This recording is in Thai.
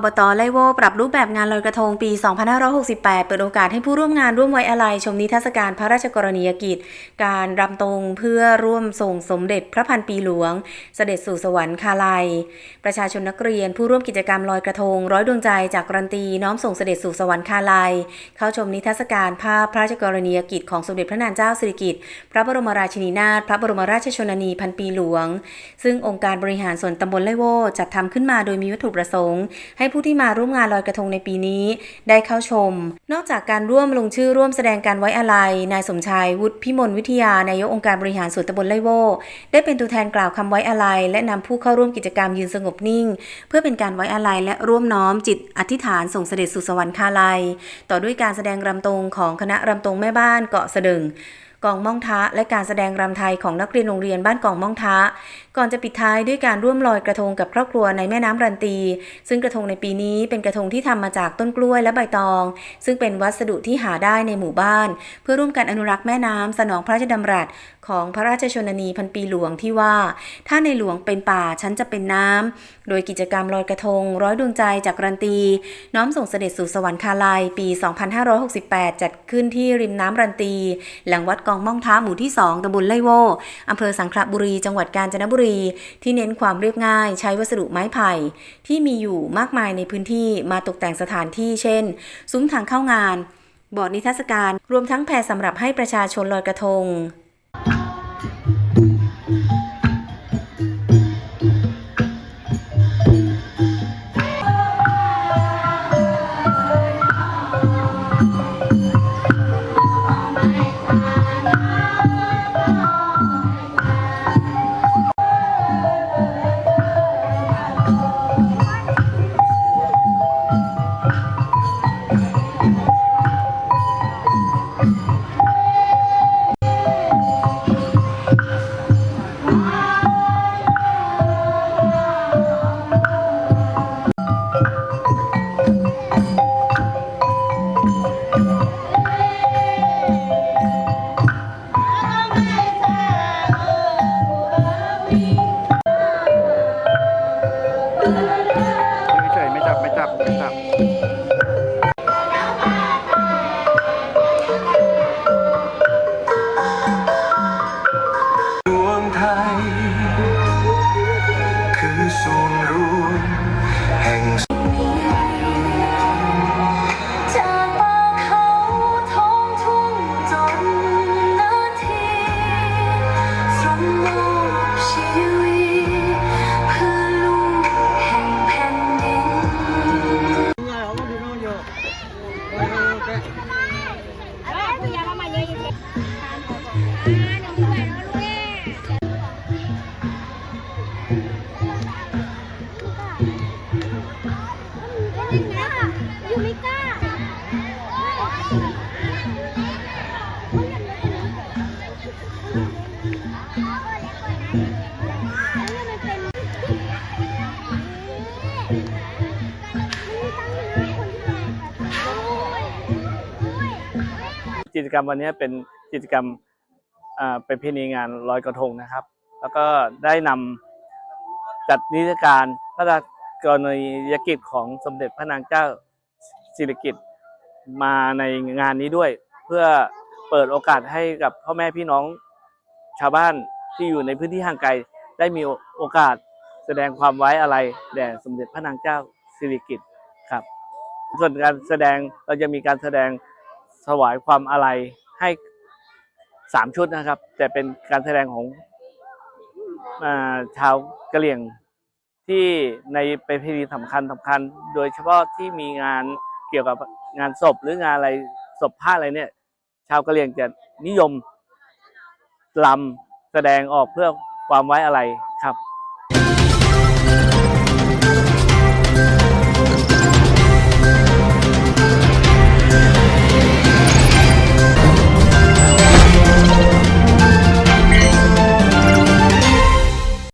อบตไลโวปรับรูปแบบงานลอยกระทงปี 2568 เปิดโอกาสให้ผู้ร่วมงานร่วมไว้อาลัยชมนิทรรศการพระราชกรณียกิจ การรำตรงเพื่อร่วมส่งสมเด็จพระพันปีหลวง เสด็จสู่สวรรคาลัย ประชาชนนักเรียนผู้ร่วมกิจกรรมลอยกระทง ร้อยดวงใจจากกรันตีน้อมส่งเสด็จสู่สวรรคาลัย เข้าชมนิทรรศการภาพพระราชกรณียกิจของสมเด็จพระนางเจ้าสิริกิติ์พระบรมราชินีนาถพระบรมราชชนนีพันปีหลวง ซึ่งองค์การบริหารส่วนตำบลไลโวจัดทำขึ้นมาโดยมีวัตถุประสงค์ให้ผู้ที่มาร่วมงานลอยกระทงในปีนี้ ได้เข้าชม นอกจากการร่วมลงชื่อร่วมแสดงการไว้อาลัย นายสมชายวุฒิพิมลวิทยานายกองค์การบริหารส่วนตำบลไลโวได้เป็นตัวแทนกล่าวคำไว้อาลัย และนำผู้เข้าร่วมกิจกรรมยืนสงบนิ่ง เพื่อเป็นการไว้อาลัยและร่วมน้อมจิตอธิษฐานส่งเสด็จสู่สวรรคาลัย ต่อด้วยการแสดงรำตรงของคณะรำตรงแม่บ้านเกาะสะดึง กองม่องทะและการแสดงรำไทยของนักเรียนโรงเรียนบ้านกองม่องทะก่อนจะปิดท้ายด้วยการร่วมลอยกระทงกับครอบครัวในแม่น้ำรันตี ซึ่งกระทงในปีนี้เป็นกระทงที่ทำมาจากต้นกล้วยและใบตอง ซึ่งเป็นวัสดุที่หาได้ในหมู่บ้าน เพื่อร่วมกันอนุรักษ์แม่น้ำสนองพระราชดำรัส ของพระราชชนนีพันปีหลวงที่ว่า ถ้าในหลวงเป็นป่าฉันจะเป็นน้ำ โดยกิจกรรมลอยกระทง ร้อยดวงใจจากรันตี น้อมส่งเสด็จสู่สวรรคาลัย ปี 2568 จัดขึ้นที่ริมน้ำรันตี หลังวัดกองม่องท้าหมู่ที่ 2ตำบลไล่โวอำเภอสังขละบุรี จังหวัดกาญจนบุรี ที่เน้นความเรียบง่าย ใช้วัสดุไม้ไผ่ ที่มีอยู่มากมายในพื้นที่มาตกแต่งสถานที่ เช่น ซุ้มทางเข้างานบอร์ดนิทรรศการ รวมทั้งแพรสำหรับให้ประชาชนลอยกระทง กิจกรรมวันนี้เป็นกิจกรรมเป็นพิธีงานลอยกระทงนะครับ แล้วก็ได้นำจัดนิทรรศการพระราชกรณียกิจของสมเด็จพระนางเจ้าสิริกิติ์ มาในงานนี้ด้วย เพื่อเปิดโอกาสให้กับพ่อแม่พี่น้องชาวบ้านที่อยู่ในพื้นที่ห่างไกล ได้มีโอกาสแสดงความไว้อะไรแด่สมเด็จพระนางเจ้าสิริกิติ์ครับ ส่วนการแสดงเราจะมีการแสดงถวายความอาลัยให้สามชุดนะครับ แต่เป็นการแสดงของอาชาวกะเหรี่ยงที่ในเป็นพิธีสำคัญสำคัญ โดยเฉพาะที่มีงาน เกี่ยวกับงานศพหรืองานอะไรศพผ้าอะไรเนี่ย ชาวกะเหรี่ยงจะนิยมลำแสดงออกเพื่อความไว้อะไรครับ